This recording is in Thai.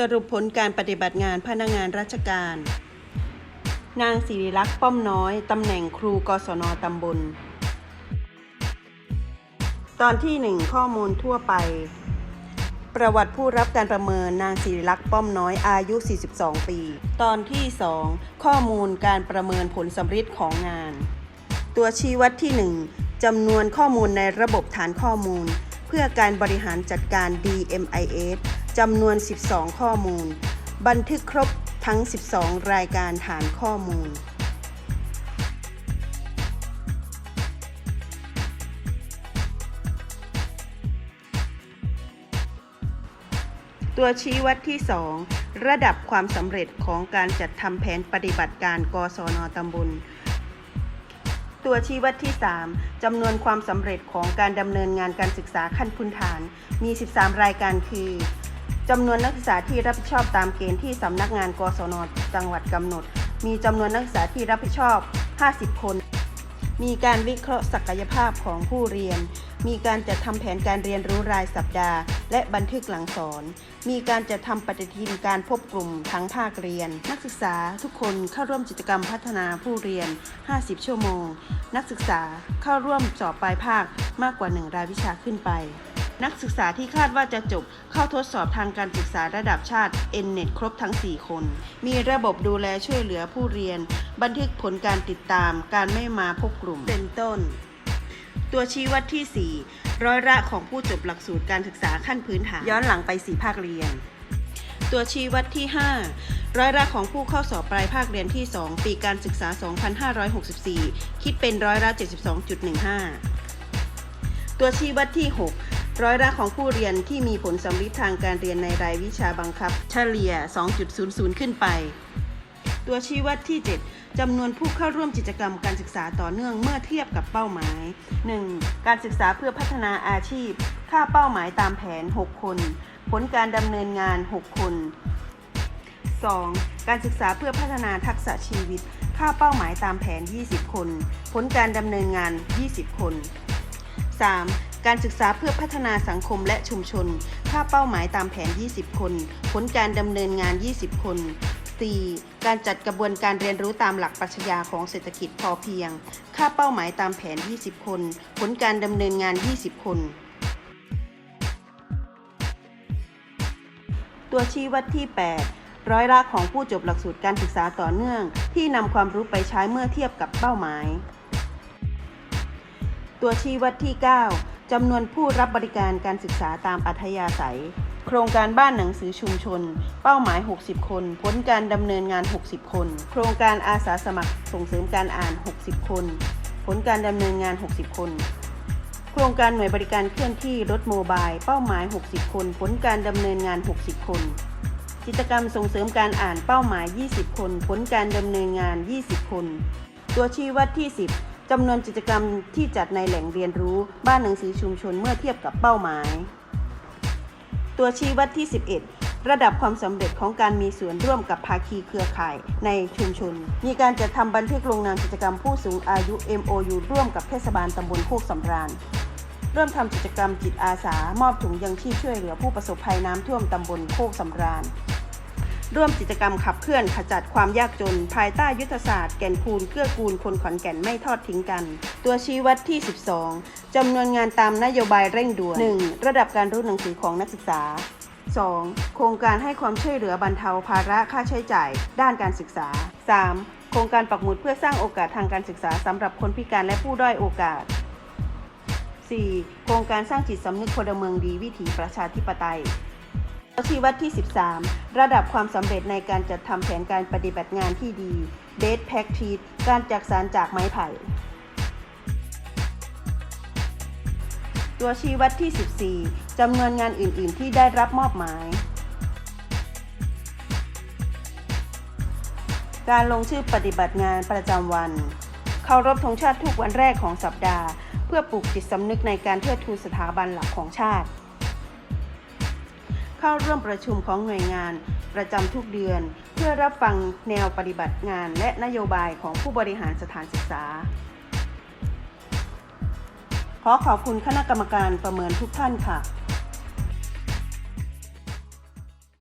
สรุปผลการปฏิบัติงานพนักงานราชการ นางศิริลักษณ์ป้อมน้อย ตำแหน่งครูกศนตำบล ตอนที่ 1 ข้อมูลทั่วไป ประวัติผู้รับการประเมินนางศิริลักษณ์ป้อมน้อยอายุ 42 ปี ตอนที่ 2 ข้อมูลการประเมินผลสำฤทธิ์ของงาน ตัวชี้วัดที่ 1จำนวนข้อมูลในระบบฐานข้อมูล เพื่อการบริหารจัดการ DMIS จำนวน 12 ข้อมูล บันทึกครบทั้ง 12 รายการฐานข้อมูล ตัวชี้วัดที่ 2 ระดับความสำเร็จของการจัดทำแผนปฏิบัติการกศนตำบลตัวชี้วัดที่ 3จำนวนความสำเร็จของการดำเนินงานการศึกษาขั้นพื้นฐาน มี 13 รายการคือ จำนวนนักศึกษาที่รับผิดชอบตามเกณฑ์ที่สำนักงานกศนจังหวัดกำหนด มีจำนวนนักศึกษาที่รับผิดชอบ 50 คน มีการวิเคราะห์ศักยภาพของผู้เรียน มีการจัดทำแผนการเรียนรู้รายสัปดาห์ และบันทึกหลังสอน มีการจัดทำปฏิทินการพบกลุ่มทั้งภาคเรียน นักศึกษาทุกคนเข้าร่วมกิจกรรมพัฒนาผู้เรียน 50 ชั่วโมง นักศึกษาเข้าร่วมสอบปลายภาคมากกว่า 1 รายวิชาขึ้นไป นักศึกษาที่คาดว่าจะจบเข้าทดสอบทางการศึกษาระดับชาติ N-NET ครบทั้ง 4 คน มีระบบดูแลช่วยเหลือผู้เรียน บันทึกผลการติดตาม การไม่มาพบกลุ่ม เป็นต้น ตัวชี้วัดที่ 4 ร้อยละของผู้จบหลักสูตรการศึกษาขั้นพื้นฐาน ย้อนหลังไป 4 ภาคเรียน ตัวชี้วัดที่ 5ร้อยละของผู้เข้าสอบปลายภาคเรียนที่ 2 ปีการศึกษา 2564 คิดเป็นร้อยละ 72.15 ตัวชี้วัดที่ 6 ร้อยละของผู้เรียนที่มีผลสำลิดทางการเรียนในรายวิชาบังคับ เฉลี่ย 2.00 ขึ้นไป ตัวชี้วัดที่ 7จำนวนผู้เข้าร่วมกิจกรรมการศึกษาต่อเนื่องเมื่อเทียบกับเป้าหมาย 1. การศึกษาเพื่อพัฒนาอาชีพ ค่าเป้าหมายตามแผน 6 คน ผลการดำเนินงาน 6 คน 2. การศึกษาเพื่อพัฒนาทักษะชีวิต ค่าเป้าหมายตามแผน 20 คน ผลการดำเนินงาน 20 คน 3. การศึกษาเพื่อพัฒนาสังคมและชุมชน ค่าเป้าหมายตามแผน 20 คน ผลการดำเนินงาน 20 คน 4. การจัดกระบวนการเรียนรู้ตามหลักปรัชญาของเศรษฐกิจพอเพียง ค่าเป้าหมายตามแผน 20 คน ผลการดำเนินงาน 20 คน ตัวชี้วัดที่ 8ร้อยละของผู้จบหลักสูตรการศึกษาต่อเนื่อง ที่นำความรู้ไปใช้เมื่อเทียบกับเป้าหมาย ตัวชี้วัดที่ 9 จำนวนผู้รับบริการการศึกษาตามอัธยาศัย โครงการบ้านหนังสือชุมชน เป้าหมาย 60 คน ผลการดำเนินงาน 60 คน โครงการอาสาสมัครส่งเสริมการอ่าน 60 คน ผลการดำเนินงาน 60 คน โครงการหน่วยบริการเคลื่อนที่รถโมบาย เป้าหมาย 60 คน ผลการดำเนินงาน 60 คน กิจกรรมส่งเสริมการอ่านเป้าหมาย 20 คน ผลการดำเนินงาน 20 คน ตัวชี้วัดที่ 10 จำนวนกิจกรรมที่จัดในแหล่งเรียนรู้บ้านหนังสือชุมชนเมื่อเทียบกับเป้าหมาย ตัวชี้วัดที่ 11 ระดับความสำเร็จของการมีส่วนร่วมกับภาคีเครือข่ายในชุมชน มีการจัดทำบันทึกลงนามกิจกรรมผู้สูงอายุ MOU ร่วมกับเทศบาลตำบลโคกสำราญเริ่มทำกิจกรรมจิตอาสา มอบถุงยังชีพช่วยเหลือผู้ประสบภัยน้ำท่วมตำบลโคกสำราญ ร่วมกิจกรรมขับเคลื่อนขจัดความยากจน ภายใต้ยุทธศาสตร์แก่นคูณเกื้อกูลคนขอนแก่นไม่ทอดทิ้งกัน ตัวชี้วัดที่ 12จำนวนงานตามนโยบายเร่งด่วน 1. ระดับการรู้หนังสือของนักศึกษา 2. โครงการให้ความช่วยเหลือบรรเทาภาระค่าใช้จ่าย ด้านการศึกษา 3. โครงการปักหมุดเพื่อสร้างโอกาสทางการศึกษาสำหรับคนพิการและผู้ด้อยโอกาส 4. โครงการสร้างจิตสำนึกพลเมืองดีวิถีประชาธิปไตย ชี้วัดที่ 13 ระดับความสำเร็จในการจัดทำแผนการปฏิบัติงานที่ดี Best Practice การจักสารจากไม้ไผ่ ตัวชี้วัดที่ 14 จำนวนงานอื่น ๆ ที่ได้รับมอบหมาย การลงชื่อปฏิบัติงานประจำวัน เคารพธงชาติทุกวันแรกของสัปดาห์ เพื่อปลูกจิตสำนึกในการเทิดทูนสถาบันหลักของชาติ เข้าร่วมประชุมของหน่วยงาน ประจำทุกเดือน เพื่อรับฟังแนวปฏิบัติงานและนโยบายของผู้บริหารสถานศึกษา ขอขอบคุณคณะกรรมการประเมินทุกท่านค่ะ